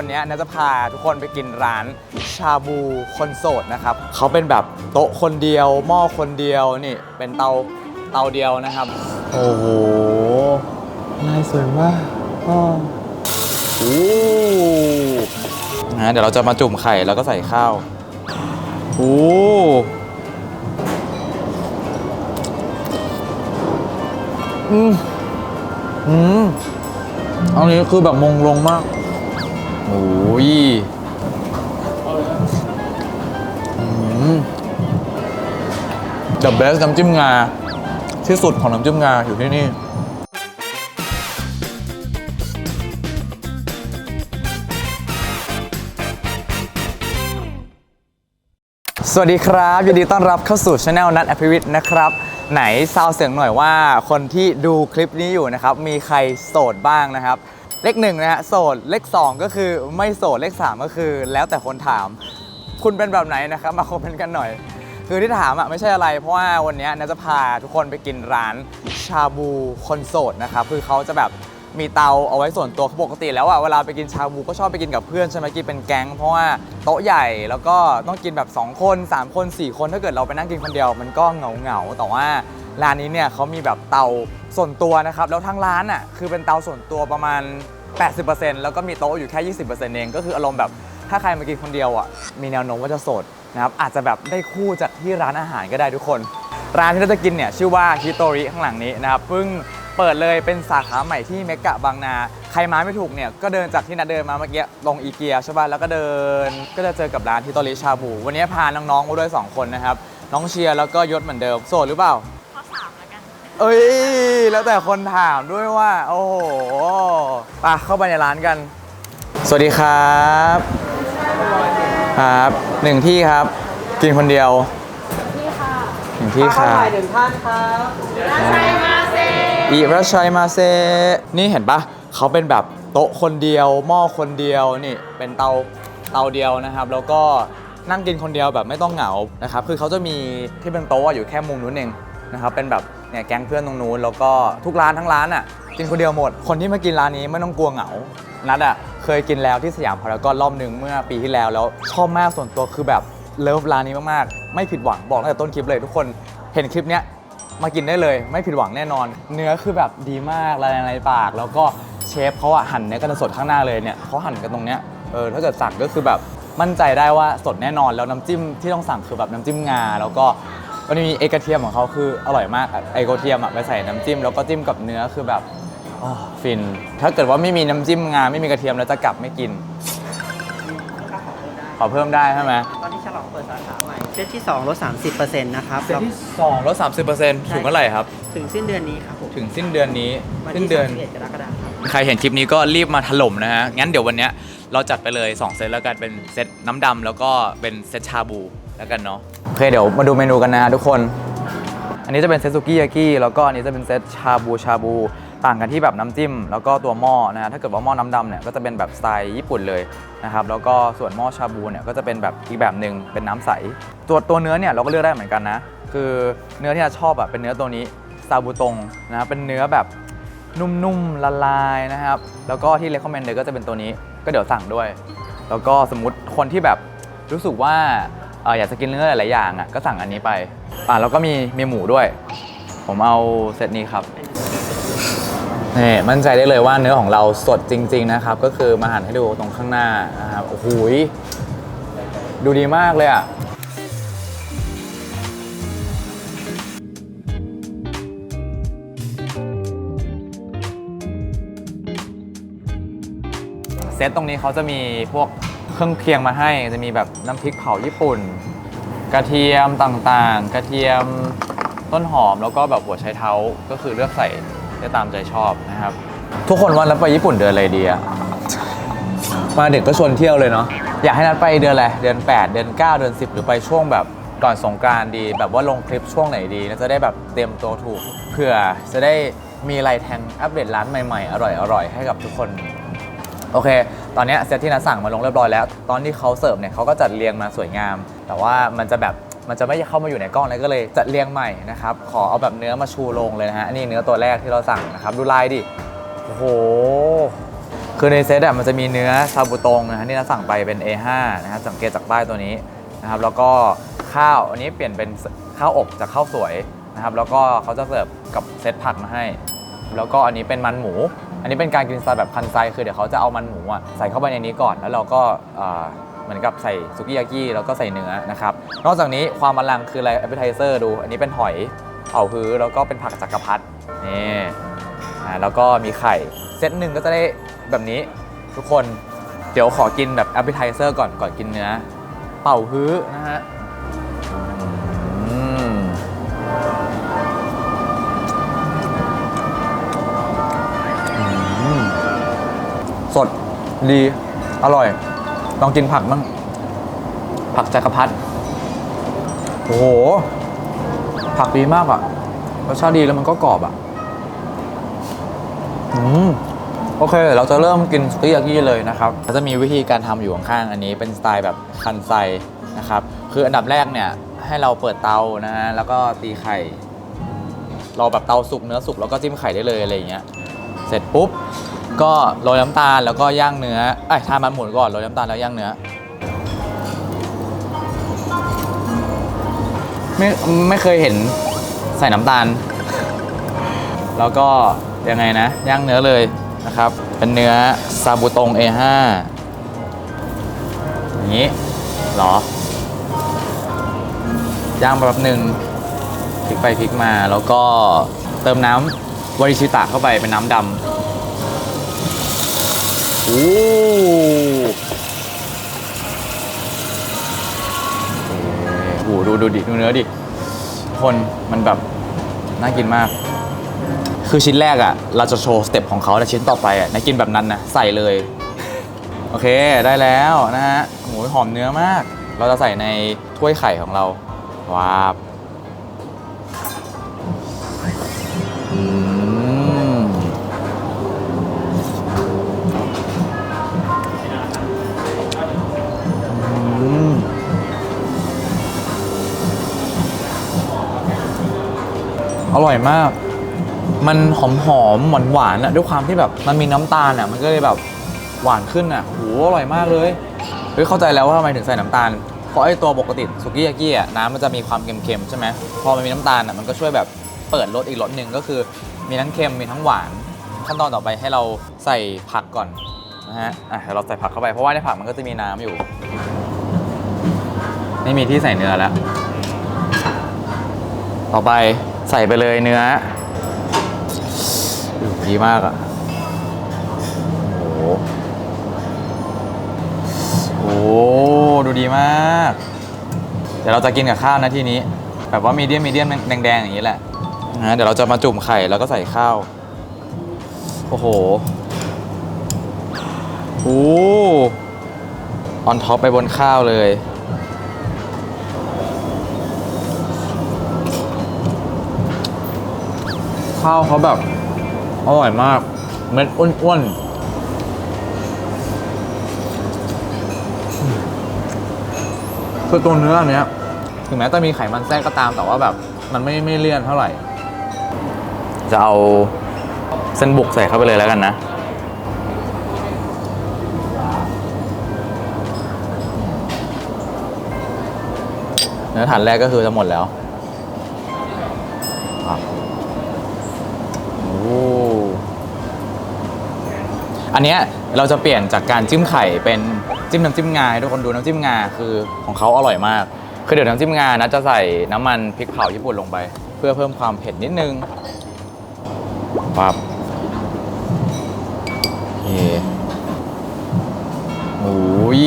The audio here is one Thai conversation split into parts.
วันนี้นาจะพาทุกคนไปกินร้านชาบูคนโสดนะครับเขาเป็นแบบโต๊ะคนเดียวหม้อคนเดียวนี่เป็นเตาเตาเดียวนะครับ โอ้โหลายสวยมากอ้อโอ้นะเดี๋ยวเราจะมาจุ่มไข่แล้วก็ใส่ข้าวโอ้อืมอืมอันนี้คือแบบมงลงมาก โอ้ยอืม The best น้ำจิ้มงา ที่สุดของน้ำจิ้มงาอยู่ที่นี่สวัสดีครับยินดีต้อนรับเข้าสู่ช anel นัทอภิวิทย์นะครับ ไหนซาวเสียงหน่อยว่าคนที่ดูคลิปนี้อยู่นะครับ มีใครโสดบ้างนะครับ เลขหนึ่งนะฮะโสดเลขสองก็คือไม่โสดเลขสามก็คือ แล้วแต่คนถาม คุณเป็นแบบไหนนะครับ มาคอมเมนต์กันหน่อย คือที่ถามอะไม่ใช่อะไร เพราะว่าวันนี้นาจะพาทุกคนไปกินร้านชาบูคนโสดนะครับคือเขาจะแบบมีเตาเอาไว้ส่วนตัวปกติแล้วอะเวลาไปกินชาบูก็ชอบไปกินกับเพื่อนใช่ไหมกินเป็นแก๊งเพราะว่าโต๊ะใหญ่แล้วก็ต้องกินแบบ 2 คน 3 คน 4 คนถ้าเกิดเราไปนั่งกินคนเดียว มันก็เหงาเหงาแต่ว่า ร้านนี้เนี่ยเขามีแบบเตาส่วนตัวนะครับ แล้วทั้งร้านอะคือเป็นเตาส่วนตัวประมาณ 80%แล้วก็มีโต๊ะอยู่แค่ 20%เองก็คืออารมณ์แบบถ้าใครมากินคนเดียวอะมีแนวโน้มว่าจะโสดนะครับอาจจะแบบได้คู่จากที่ร้านอาหารก็ได้ทุกคน ร้านที่เราจะกินเนี่ยชื่อว่าฮิโตริข้างหลังนี้นะครับเพิ่งเปิดเลยเป็นสาขาใหม่ที่เมกะบางนา ใครมาไม่ถูกเนี่ยก็เดินจากที่นัดเดินมาเมื่อกี้ลงอีเกียใช่ป่ะแล้วก็เดินก็จะเจอกับร้านฮิโตริชาบู วันนี้พาน้องๆมาด้วยสองคนนะครับน้องเชียร์แล้วก็ยศเหมือนเดิมโสดหรือเปล่า เอ้ย แล้วแต่คนถามด้วยว่า โอ้โหไปเข้าไปในร้านกัน สวัสดีครับครับหนึ่งที่ครับ กินคนเดียวนี่ค่ะหนึ่งที่ครับหนึ่งท่านครับใช่มาเซอิราชัยมาเซ นี่เห็นปะเขาเป็นแบบโต๊ะคนเดียวหม้อคนเดียวนี่เป็นเตาเตาเดียวนะครับ แล้วก็นั่งกินคนเดียวแบบไม่ต้องเหงานะครับ คือเขาจะมีที่เป็นโต๊ะอยู่แค่มุมนู้นเองนะครับ เป็นแบบ เนี่ยแก๊งเพื่อนตรงนู้นแล้วก็ทุกร้านทั้งร้านอะกินคนเดียวหมด คนที่มากินร้านนี้ไม่ต้องกลัวเหงา นัดอะเคยกินแล้วที่สยามพารากอนรอบหนึ่งเมื่อปีที่แล้วแล้วชอบมากส่วนตัวคือแบบเลิฟร้านนี้มากๆ ไม่ผิดหวังบอกตั้งแต่ต้นคลิปเลยทุกคนเห็นคลิปเนี้ยมากินได้เลยไม่ผิดหวังแน่นอน เนื้อคือแบบดีมากละลายในปาก แล้วก็เชฟเขาอะหั่นเนื้อกันสดข้างหน้าเลยเนี่ยเขาหั่นกันตรงเนี้ยเออถ้าเกิดสั่งก็คือแบบมั่นใจได้ว่าสดแน่นอนแล้วน้ำจิ้มที่ต้องสั่งคือแบบน้ำจิ้มงา แล้วก็ มันมีเอกระเทียมของเขาคืออร่อยมากอะไอกระเทียมอะไปใส่น้ำจิ้มแล้วก็จิ้มกับเนื้อคือแบบอ๋อฟิน ถ้าเกิดว่าไม่มีน้ำจิ้มงาไม่มีกระเทียมแล้วจะกลับไม่กิน ขอเพิ่มได้ใช่ไหมตอนที่ฉลองเปิดสาขาใหม่เซตที่ 2 ลด 30%นะครับเซตที่สองลดสามสิบเปอร์เซ็นต์ถึงเมื่อไหร่ครับ ถึงสิ้นเดือนนี้ครับผมถึงสิ้นเดือนนี้วันสิ้นที่เดือน 31กรกฎาคมครับ ใครเห็นคลิปนี้ก็รีบมาถล่มนะฮะ งั้นเดี๋ยววันเนี้ยเราจัดไปเลย 2 เซตแล้วกันเป็นเซตน้ำดำแล้วก็เป็นเซตชาบูแล้วกันเนาะโอเคเดี๋ยวมาดูเมนูกันนะทุกคน อันนี้จะเป็นเซตซุกี้ยากิแล้วก็อันนี้จะเป็นเซตชาบูชาบู ต่างกันที่แบบน้ำจิ้ม แล้วก็ตัวหม้อนะฮะถ้าเกิดว่าหม้อน้ำดำเนี่ยก็จะเป็นแบบสไตล์ญี่ปุ่นเลยนะครับแล้วก็ส่วนหม้อชาบูเนี่ยก็จะเป็นแบบอีกแบบหนึ่งเป็นน้ำใส ตัวตัวเนื้อเนี่ยเราก็เลือกได้เหมือนกันนะ คือเนื้อที่เราชอบอะเป็นเนื้อตัวนี้ซาบูตงนะเป็นเนื้อแบบนุ่มๆละลายนะครับ แล้วก็ที่ recommend เลยก็จะเป็นตัวนี้ ก็เดี๋ยวสั่งด้วย แล้วก็สมมติคนที่แบบรู้สึกว่า เอออยากจะกินเนื้อหลายๆอย่างอะก็สั่งอันนี้ไปอ่าแล้วก็มีมีหมูด้วย ผมเอาเซตนี้ครับนี่มั่นใจได้เลยว่าเนื้อของเราสดจริง ๆ นะครับ ก็คือมาหั่นให้ดูตรงข้างหน้านะครับโอ้โหดูดีมากเลยอะเซตตรงนี้เขาจะมีพวก เครื่องเคียงมาให้จะมีแบบน้ำพริกเผาญี่ปุ่น กระเทียมต่างๆ กระเทียมต้นหอมแล้วก็แบบหัวไชเท้าก็คือเลือกใส่ได้ตามใจชอบนะครับ ทุกคนว่านัดไปญี่ปุ่นเดือนอะไรดีอะมาเด็กก็ชวนเที่ยวเลยเนาะอยากให้นัดไปเดือนอะไรเดือน 8 เดือน 9 เดือน 10 หรือไปช่วงแบบก่อนสงกรานดี แบบว่าลงคลิปช่วงไหนดีจะได้แบบเตรียมตัวถูกเพื่อจะได้มีอะไรแทงอัปเดตร้านใหม่ๆ อร่อยๆให้กับทุกคน โอเค ตอนนี้เซตที่นัดสั่งมาลงเรียบร้อยแล้ว ตอนที่เขาเสิร์ฟเนี่ยเขาก็จัดเรียงมาสวยงาม แต่ว่ามันจะแบบมันจะไม่เข้ามาอยู่ในกล้องเลยก็เลยจัดเรียงใหม่นะครับ ขอเอาแบบเนื้อมาชูลงเลยนะฮะนนี้เนื้อตัวแรกที่เราสั่งนะครับ ดูลายดิ โอ้โห คือในเซตอะมันจะมีเนื้อซาบูตงนะฮะที่เราสั่งไปเป็น A5 นะครับ สังเกตจากป้ายตัวนี้นะครับ แล้วก็ข้าวอันนี้เปลี่ยนเป็นข้าวอบจากข้าวสวยนะครับ แล้วก็เขาจะเสิร์ฟกับเซตผักมาให้ แล้วก็อันนี้เป็นมันหมู อันนี้เป็นการกินสไตล์แบบคันไซคือเดี๋ยวเขาจะเอามันหมูอะใส่เข้าไปในนี้ก่อนแล้วเราก็เหมือนกับใส่ซุกิยากิแล้วก็ใส่เนื้อนะครับนอกจากนี้ความอลังคืออะไร a p p e t i z e r ดู อันนี้เป็นหอยเผาฮื้อแล้วก็เป็นผักจักรพรรดินี่แล้วก็มีไข่เซตหนึ่งก็จะได้แบบนี้ทุกคนเดี๋ยวขอกินแบบ a p p e t i z e r ก่อนก่อนกินเนื้อ เป่าฮื้อนะฮะ สดดีอร่อย ลองกินผักบ้างผักจักรพรรดิโอ้โห ผักดีมากอะรสชาติดีแล้วมันก็กรอบอะอืมโอเค เราจะเริ่มกินสุกี้ยากิเลยนะครับจะมีวิธีการทำอยู่ข้างๆอันนี้เป็นสไตล์แบบคันไซนะครับ คืออันดับแรกเนี่ย ให้เราเปิดเตานะฮะแล้วก็ตีไข่เราแบบเตาสุกเนื้อสุกแล้วก็จิ้มไข่ได้เลยอะไรอย่างเงี้ย เสร็จปุ๊บ ก็โรยน้ำตาลแล้วก็ย่างเนื้อเอ้ยทานมันหมุนก่อนโรยน้ำตาลแล้วย่างเนื้อ ไม่ไม่เคยเห็นใส่น้ำตาล แล้วก็ยังไงนะย่างเนื้อเลยนะครับ เป็นเนื้อซาบูตง A5 อย่างนี้เหรอย่างไปแป๊บหนึ่งพลิกไปพลิกมาแล้วก็เติมน้ำวาริชิตะเข้าไปเป็นน้ำดำ โอ้โหดูดูดิดูเนื้อดิคนมันแบบน่ากินมาก คือชิ้นแรกอะ่ะ เราจะโชว์สเต็ปของเขาแต่ชิ้นต่อไปอะ่ะนายกินแบบนั้นนะใส่เลย โอเคได้แล้วนะฮะหมูหอมเนื้อมาก เราจะใส่ในถ้วยไข่ของเราว้าบ อร่อยมาก มันหอมหอมหวานหวานๆอะด้วยความที่แบบมันมีน้ำตาลอะมันก็เลยแบบหวานขึ้นอะโหอร่อยมากเลยเฮ้ยเข้าใจแล้วว่าทำไมถึงใส่น้ำตาลเพราะไอ้ตัวปกติสุกี้ยากิอะน้ำมันจะมีความเค็มๆใช่ไหมพอมันมีน้ำตาลอะมันก็ช่วยแบบเปิดรสอีกรสหนึ่งก็คือ มีทั้งเค็มมีทั้งหวาน ขั้นตอนต่อไปให้เราใส่ผักก่อนนะฮะอะเดี๋ยวเราใส่ผักเข้าไปเพราะว่าในผักมันก็จะมีน้ำอยู่ไม่มีที่ใส่เนื้อแล้ว ต่อไป ใส่ไปเลยเนื้อดีมากอะ่ะโอ้โหโอ้โหดูดีมาก เดี๋ยวเราจะกินกับข้าวนะทีนี้ แบบว่ามีเดียมมีเดียมแดงๆ อย่างนี้แหละนะเดี๋ยวเราจะมาจุ่มไข่แล้วก็ใส่ข้าว โอ้โหโอ้ออนท็อปไปบนข้าวเลย ข้าวเขาแบบอร่อยมาก เม็ดอ้วนๆคือตัวเนื้ออันเนี้ย ถึงแม้จะมีไขมันแทรกก็ตามแต่ว่าแบบ มันไม่ไม่เลี่ยนเท่าไหร่ จะเอาเส้นบุกใส่เข้าไปเลยแล้วกันนะเนื้อฐานแรกก็คือจะหมดแล้วอะ โอ้ อันเนี้ยเราจะเปลี่ยนจากการจิ้มไข่เป็นจิ้มน้ำจิ้มงาให้ทุกคนดูน้ำจิ้มงาคือของเขาอร่อยมาก คือเดี๋ยวน้ำจิ้มงานะจะใส่น้ำมันพริกเผาญี่ปุ่นลงไป เพื่อเพิ่มความเผ็ดนิดนึงปับโอเคโอ้ย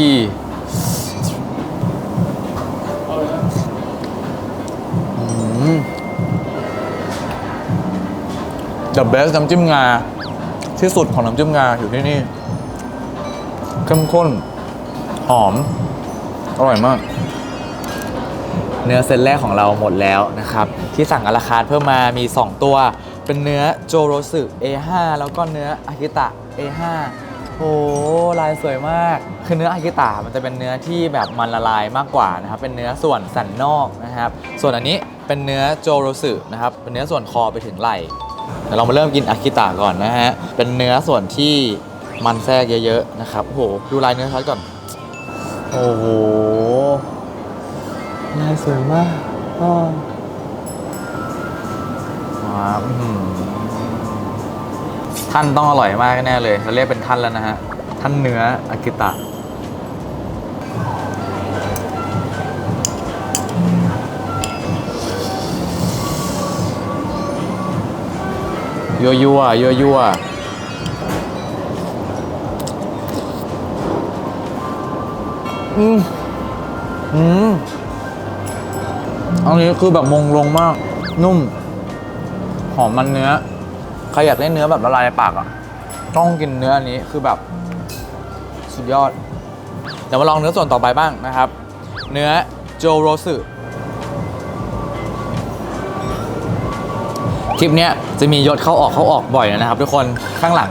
อืม The best น้ำจิ้มงา ที่สุดของน้ำจิ้มงาอยู่ที่นี่เข้มข้น หอม อร่อยมาก เนื้อเซตแรกของเราหมดแล้วนะครับ ที่สั่งอาราคาร์ทเพิ่มมามี 2 ตัว เป็นเนื้อโจโรสึ A5 แล้วก็เนื้ออากิตะ A5 โหลายสวยมาก คือเนื้ออากิตะมันจะเป็นเนื้อที่แบบมันละลายมากกว่านะครับ เป็นเนื้อส่วนสันนอกนะครับ ส่วนอันนี้เป็นเนื้อโจโรสึนะครับ เป็นเนื้อส่วนคอไปถึงไหล่ เดี๋ยวเรามาเริ่มกินอากิตะก่อนนะฮะ เป็นเนื้อส่วนที่มันแทรกเยอะๆนะครับโอ้โหดูลายเนื้อชัดก่อน โอ้โห ลายสวยมากอ้อว้าวอื้อหือท่านต้องอร่อยมากแน่เลย เราเรียกเป็นท่านแล้วนะฮะ ท่านเนื้ออากิตะ ยั่วยั่วยั่วยั่วอืมอืมอันนี้คือแบบมงลงมาก นุ่ม หอมมันเนื้อ ใครอยากได้เนื้อแบบละลายในปากอะ ต้องกินเนื้ออันนี้คือแบบ สุดยอด เดี๋ยวมาลองเนื้อส่วนต่อไปบ้างนะครับ เนื้อโจโรสึ คลิปเนี้ยจะมียศเข้าออกเข้าออกบ่อยนะครับ ทุกคนข้างหลัง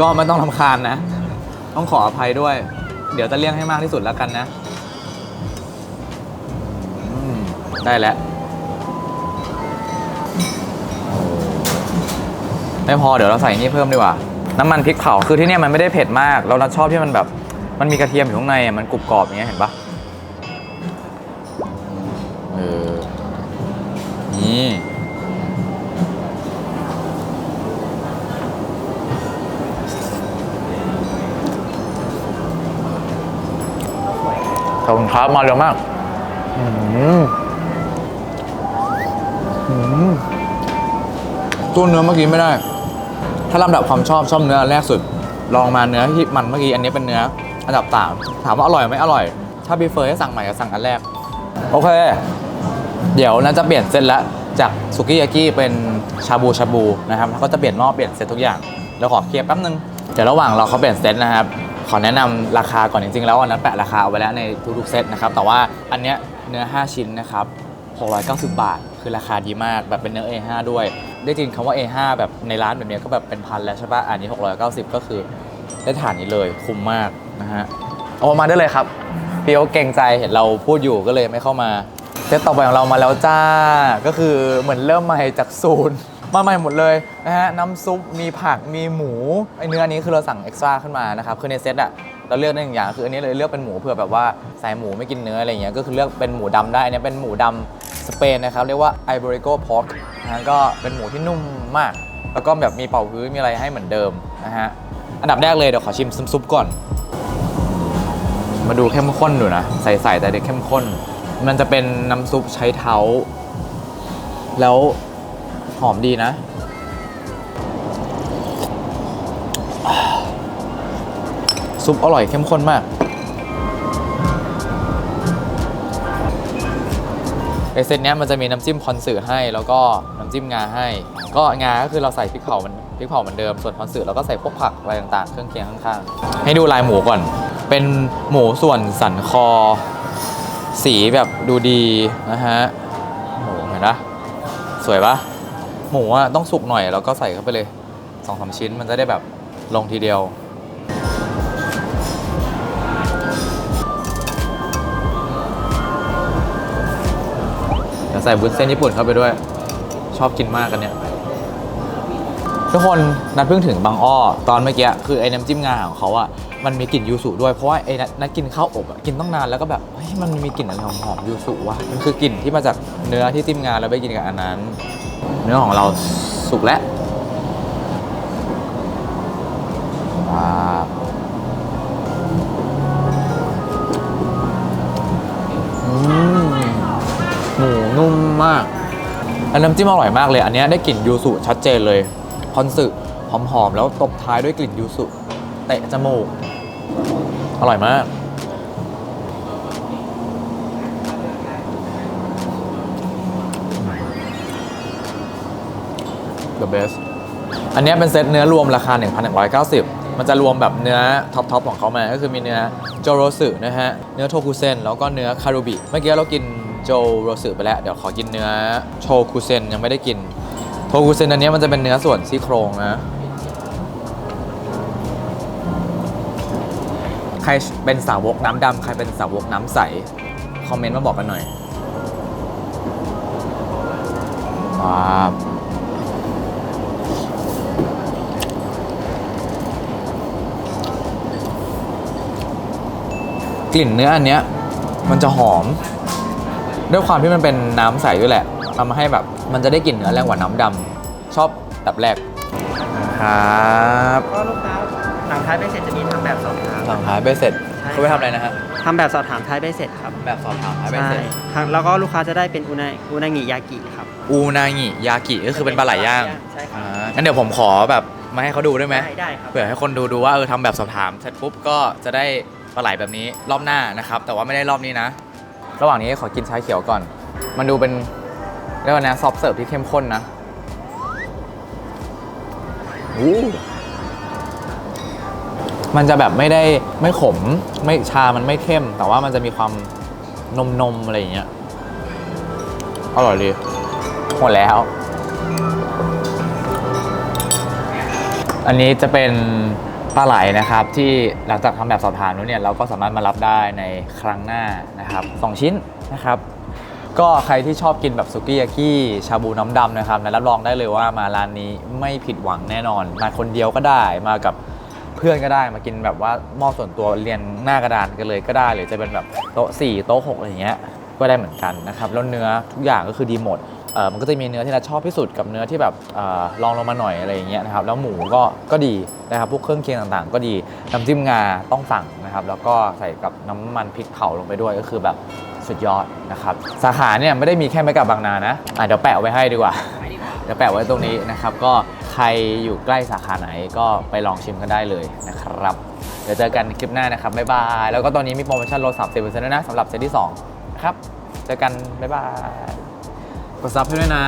ก็ไม่ต้องทำคาญนะ ต้องขออภัยด้วย เดี๋ยวจะเลี่ยงให้มากที่สุดแล้วกันนะได้แล้ว ไม่พอเดี๋ยวเราใส่นี่เพิ่มดีกว่า น้ำมันพริกเผาคือที่นี่มันไม่ได้เผ็ดมาก เราชอบที่มันแบบ มันมีกระเทียมอยู่ข้างในมันกรุบกรอบอย่างเงี้ยเห็นปะเออนี่ ขอบคุณครับมาเร็วมากอืมอืมตัวเนื้อเมื่อกี้ไม่ได้ ถ้าลำดับความชอบชอบเนื้ออันแรกสุด ลองมาเนื้อที่มันเมื่อกี้อันนี้เป็นเนื้ออันดับสามถามว่าอร่อยไหมอร่อย ถ้าบีเฟอร์ให้สั่งใหม่ก็สั่งอันแรก โอเค เดี๋ยวน่าจะเปลี่ยนเซตแล้วจากสุกี้ยากิเป็นชาบูชาบูนะครับแล้วก็จะเปลี่ยนหม้อเปลี่ยนเซตทุกอย่างเดี๋ยวขอเคลียร์แป๊บนึงเดี๋ยวระหว่างเราเขาเปลี่ยนเซตนะครับ ขอแนะนำราคาก่อนจริงๆ แล้วอันนั้นแปะราคาเอาไว้แล้วในทุกๆเซตนะครับ แต่ว่าอันเนี้ยเนื้อ 5 ชิ้นนะครับ 690 บาท คือราคาดีมากแบบเป็นเนื้อ A5 ด้วย ได้จริงคำว่า A5 แบบในร้านแบบเนี้ยก็แบบเป็นพันแล้วใช่ปะอันนี้ 690 ก็คือได้ฐานนี้เลยคุ้มมากนะฮะเอามาได้เลยครับเพี่โอเก่งใจเห็นเราพูดอยู่ก็เลยไม่เข้ามาเซตต่อไปของเรามาแล้วจ้า ก็คือเหมือนเริ่มใหม่จากศูนย์ มาใหม่หมดเลยนะฮะน้ำซุปมีผักมีหมูไอเนื้ออันนี้คือเราสั่งเอ็กซ์ตร้าขึ้นมานะครับคือในเซตอะเราเลือกได้หนึ่งอย่างคืออันนี้เลยเลือกเป็นหมูเผื่อแบบว่าสายหมูไม่กินเนื้ออะไรเงี้ยก็คือเลือกเป็นหมูดำได้อันนี้เป็นหมูดำสเปนนะครับเรียกว่า Iberico Pork นะฮะก็เป็นหมูที่นุ่มมาก แล้วก็แบบมีเป่าฮื้อมีอะไรให้เหมือนเดิมนะฮะอันดับแรกเลยเดี๋ยวขอชิมซุปก่อน มาดูเข้มข้นดูนะ ใสๆแต่เด็กเข้มข้น มันจะเป็นน้ำซุปใช้เท้า แล้ว หอมดีนะซุปอร่อยเข้มข้นมากไอเซตเนี้ยมันจะมีน้ำจิ้มคอนสึให้ แล้วก็น้ำจิ้มงาให้ ก็งาก็คือเราใส่พริกเผามันพริกเผาเหมือนเดิมส่วนคอนสึเราก็ใส่พวกผักอะไรต่างๆ เครื่องเคียงข้างๆ ให้ดูลายหมูก่อน เป็นหมูส่วนสันคอ สีแบบดูดีนะฮะโอ้โหเห็นปะสวยปะ หมูอะต้องสุกหน่อยแล้วก็ใส่เข้าไปเลยสองสามชิ้นมันจะได้แบบลงทีเดียวเดี๋ยวใส่บุนเส้นญี่ปุ่นเข้าไปด้วย ชอบกินมากกันเนี่ยทุกคนนัดเพิ่งถึงบางอ้อ ตอนเมื่อกี้คือไอ้น้ำจิ้มงาของเขาอะ มันมีกลิ่นยูสุด้วยเพราะว่าไอ้นัดนัดกินข้าวอบอะกินต้องนานแล้วก็แบบเฮ้ยมันมีกลิ่นอะไรหอมๆยูสุวะมันคือกลิ่นที่มาจากเนื้อที่จิ้มงาแล้วไปกินกับอันนั้น เนื้อของเราสุกแล้วว้าวหมูนุ่มมากแล้วน้ำจิ้มอร่อยมากเลย อันนี้ได้กลิ่นยูสุชัดเจนเลย คอนสึหอมๆแล้วตบท้ายด้วยกลิ่นยูสุเตะจมูก อร่อยมาก The best อันเนี้ยเป็นเซตเนื้อรวมราคา 1,190 มันจะรวมแบบเนื้อท็อปๆของเขามา ก็คือมีเนื้อโจโรสึนะฮะ เนื้อโทคุเซน แล้วก็เนื้อคารุบิ เมื่อกี้เรากินโจโรสึไปแล้ว เดี๋ยวขอกินเนื้อโชคุเซนยังไม่ได้กิน โทคุเซนอันเนี้ยมันจะเป็นเนื้อส่วนซี่โครงนะ ใครเป็นสาวกน้ำดำใครเป็นสาวกน้ำใส คอมเมนต์มาบอกกันหน่อยครับกลิ่นเนื้ออันเนี้ย มันจะหอม ด้วยความที่มันเป็นน้ำใสด้วยแหละทำให้แบบมันจะได้กลิ่นเนื้อแรงกว่าน้ำดำชอบแบบแรกครับ ท้ายใบเสร็จจะมีทำแบบสอบถามหลังท้ายใบเสร็จใช่ เขาไปทำอะไรนะฮะทำแบบสอบถามท้ายใบเสร็จครับแบบสอบถามท้ายใบใช่เสร็จทางแล้วก็ลูกค้าจะได้เป็นอุนาอุนางิยากิครับ อูนางิยากิก็คือเป็นปลาไหลย่างใช่ครัอ่าบงั้นเดี๋ยวผมขอแบบมาให้เขาดูได้ไหมได้ได้ครับ เผื่อให้คนดูดูว่าเออทำแบบสอบถามเสร็จปุ๊บก็จะได้ปลาไหลแบบนี้รอบหน้านะครับแต่ว่าไม่ได้รอบนี้นะ ระหว่างนี้ขอกินชาเขียวก่อน มันดูเป็นเรียกว่านะซอฟเสิร์ฟที่เข้มข้นนะอู้ มันจะแบบไม่ได้ไม่ขมไม่ชามันไม่เข้ม แต่ว่ามันจะมีความนมนมๆอะไรอย่างเงี้ยอร่อยดีหมดแล้ว อันนี้จะเป็นปลาไหลนะครับ ที่หลังจากทำแบบสอบถามแล้วเนี่ยเราก็สามารถมารับได้ในครั้งหน้านะครับสองชิ้นนะครับ ก็ใครที่ชอบกินแบบสุกี้ยากิชาบูน้ำดำนะครับนะรับรองได้เลยว่ามาร้านนี้ไม่ผิดหวังแน่นอน มาคนเดียวก็ได้มากับ เพื่อนก็ได้มากินแบบว่าหม้อส่วนตัวเรียนหน้ากระดานกันเลยก็ได้ หรือจะเป็นแบบโต๊ะ4โต๊ะ6อะไรอย่างเงี้ยก็ได้เหมือนกันนะครับแล้วเนื้อทุกอย่างก็คือดีหมดเออมันก็จะมีเนื้อที่เราชอบที่สุดกับเนื้อที่แบบอลองลงมาหน่อยอะไรอย่างเงี้ยนะครับแล้วหมูก็ก็ดีนะครับพวกเครื่องเคียงต่างๆ ก็ดีน้ำจิ้มงาต้องสั่งนะครับแล้วก็ใส่กับน้ำมันพริกเผาลงไปด้วยก็คือแบบสุดยอดนะครับสาขาเนี่ยไม่ได้มีแค่ไม่กับบางนานะอะเดี๋ยวแปะไว้ให้ดีกว่า จะแปะไว้ตรงนี้นะครับ ก็ใครอยู่ใกล้สาขาไหนก็ไปลองชิมกันได้เลยนะครับ เดี๋ยวเจอกันคลิปหน้านะครับ บ๊ายบาย แล้วก็ตอนนี้มีโปรโมชั่นลด30%ด้วยนะสำหรับเซตที่2นะครับ เจอกัน บ๊ายบาย กดซับให้ด้วยนะ